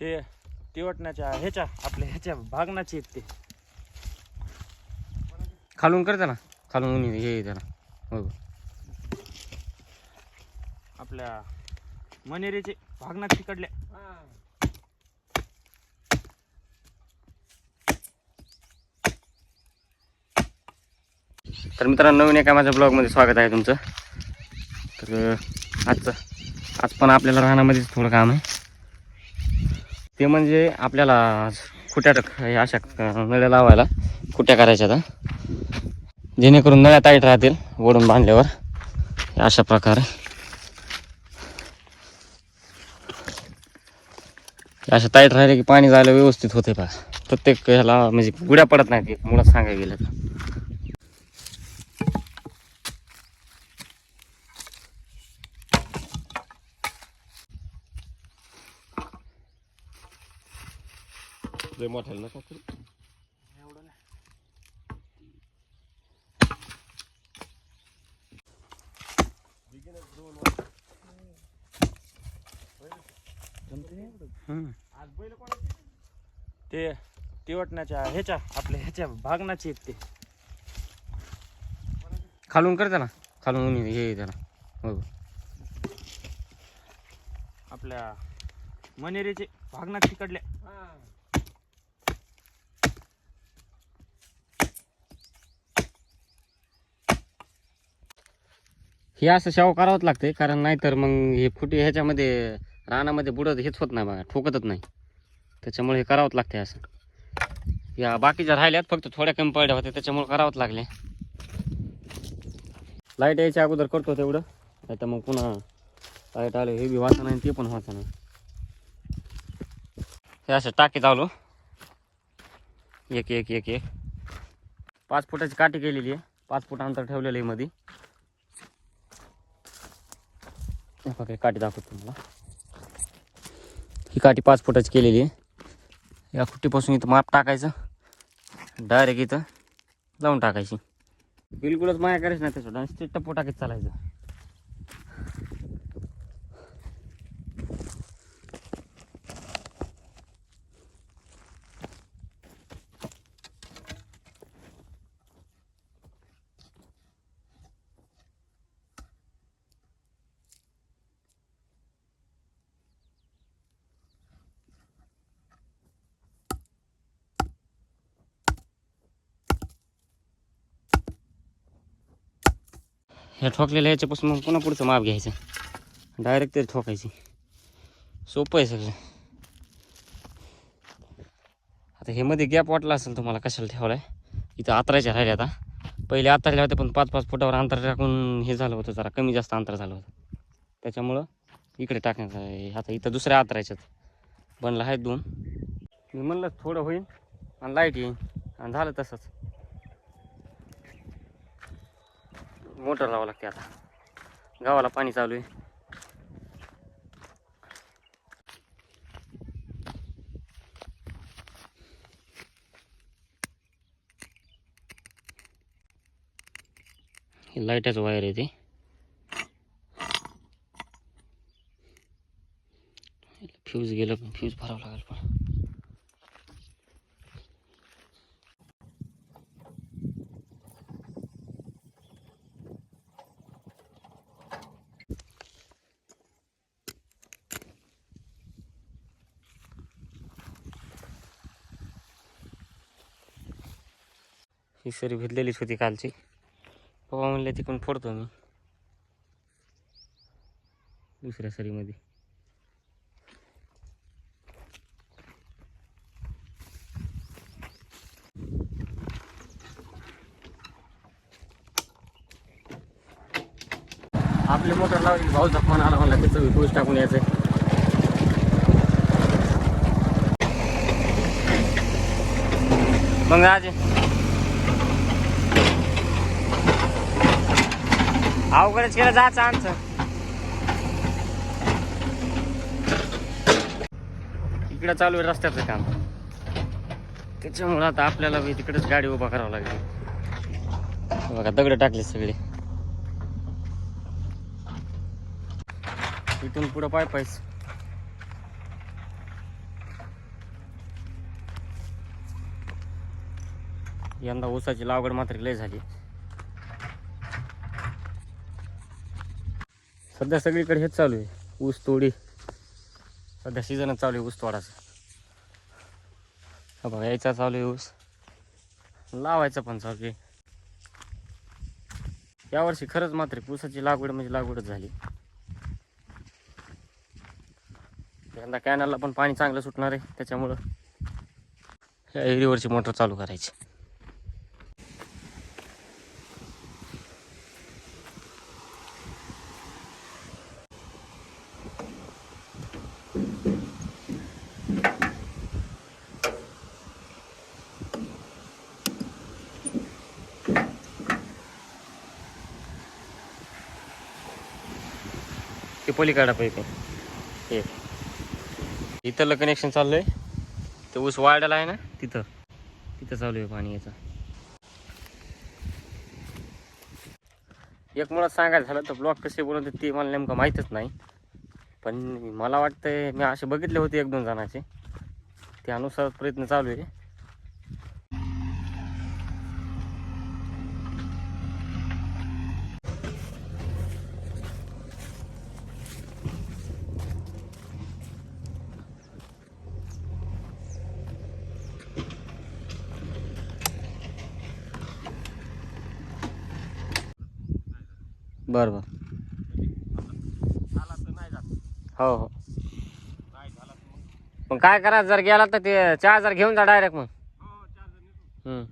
ते तिवटण्याच्या ह्याच्या आपल्या ह्याच्या भागनाचे आहेत ते. खालून कर त्याला. खालून उन्ही हे त्याला. हो. आपल्या मनेरेचे भागनात तिकडल्या. तर मित्रांनो नवीन एका माझ्या ब्लॉगमध्ये स्वागत आहे तुमचं. तर आजचं आज पण आपल्याला राहण्यामध्येच थोडं काम आहे. ते म्हणजे आपल्याला खुट्या हे अशा नळ्या लावायला खुट्या करायच्या आता. जेणेकरून नळ्या टाईट राहतील ओढून बांधल्यावर. अशा प्रकारे. अशा टाईट राहिले की पाणी जायला व्यवस्थित होते पहा प्रत्येक ह्याला म्हणजे गुड्या पडत नाहीत मुळात सांगायला गेलं तर. लय मोठ्याला नका करू. ते तिवटण्याच्या ह्याच्या आपल्या ह्याच्या भागनाचे आहेत ते. खालून कर ना खालून उन्ही हे त्याला. हो. आपल्या मनेरीचे भागनाथ तिकडल्या. हे असं शाव करावंच लागते कारण नाहीतर मग हे फुटे ह्याच्यामध्ये रानामध्ये बुडत हेच होत नाही बघा ठोकतच नाही. त्याच्यामुळे हे करावंच लागते असं. या बाकीच्या राहिल्यात फक्त थोड्या कमी पडल्या होत्या त्याच्यामुळे करावंच लागले. लाइट यायच्या अगोदर करतो तेवढं नाही तर मग पुन्हा लाइट आले हे बी वाचा नाही ते पण वाचा नाही. हे असं टाकी चालू. एक एक एक एक. पाच फुटाची काठी केलेली आहे. पाच फूट अंतर ठेवलेलं आहे मध्ये हे बघा काठी दाखवतो तुम्हाला. ही काठी पाच फुटाची केलेली आहे. या खुट्टीपासून इथं माप टाकायचं. डायरेक्ट इथं लावून टाकायची. बिलकुलच माया करायचं नाही त्याच्यावर. टप्पू टाकीत चालायचं. ह्या ठोकलेल्या ह्याच्यापासून मग पुन्हा पुढचं माप घ्यायचं. डायरेक्ट ते ठोकायची. सोपं आहे सगळं. आता हे मध्ये गॅप वाटला असेल तुम्हाला कशाला ठेवलाय? इथं आतरायच्या राहिल्या आता. पहिले आतरल्या होत्या पण पाच पाच फुटावर अंतर टाकून हे झालं होतं जरा कमी जास्त अंतर झालं होतं. त्याच्यामुळं इकडे टाकण्यात आता इथं दुसऱ्या आतरायच्यात बनलं आहेत दोन. मी म्हणलं थोडं होईल आणि लाइट येईन. आणि झालं तसंच. मोटर लावावं लागते आता. गावाला पाणी चालू आहे. हे लाईटाचं वायर आहे ते. फ्यूज गेलं पण फ्यूज भरावं लागेल पण. ही सरी भिजलेलीच होती कालची. पप्पा म्हणले तिकडून फोडतो मी. दुसऱ्या सरीमध्ये. आपले मोटर लावली भाऊचा फोन आला मला त्याचं पोस्ट टाकून यायचं मग आज अवघडच केलं जायचं आमचं. इकडं चालू आहे रस्त्याचं काम. त्याच्यामुळे आता आपल्याला तिकडेच गाडी उभा करावं लागेल. बघा दगड टाकले सगळे. इथून पुढं पाय पाहिज यंदा ऊसाची लावगड मात्र लय झाली. सध्या सगळीकडे हेच चालू आहे. ऊस तोडी. सध्या सीझनच चालू आहे ऊस तोडाचा. हा बघा यायचा चालू आहे ऊस. लावायचा पण चालू आहे यावर्षी खरंच मात्र ऊसाची लागवड म्हणजे लागवडच झाली. यंदा कॅनलला पण पाणी चांगलं सुटणार आहे त्याच्यामुळं ह्या एरीवरची मोटर चालू करायची. ते पलीकडा पाहिजे हे. इथलं कनेक्शन चाललंय. ते ऊस वाढायला आहे ना? तिथं. तिथं चालू आहे पाणी याचं. एक मुळात सांगायचं झालं तर ब्लॉक कसे बोलवते ते मला नेमकं माहीतच नाही. पण मला वाटतंय मी असे बघितले होते एक दोन जणांचे. त्यानुसार प्रयत्न चालू आहे. बरं बरं. आला तर नाही जात हो हो. नाही झाला तर मग मग काय करा जर गेला तर ते चार हजार घेऊन जा डायरेक्ट मग. हो चार जण हम्म.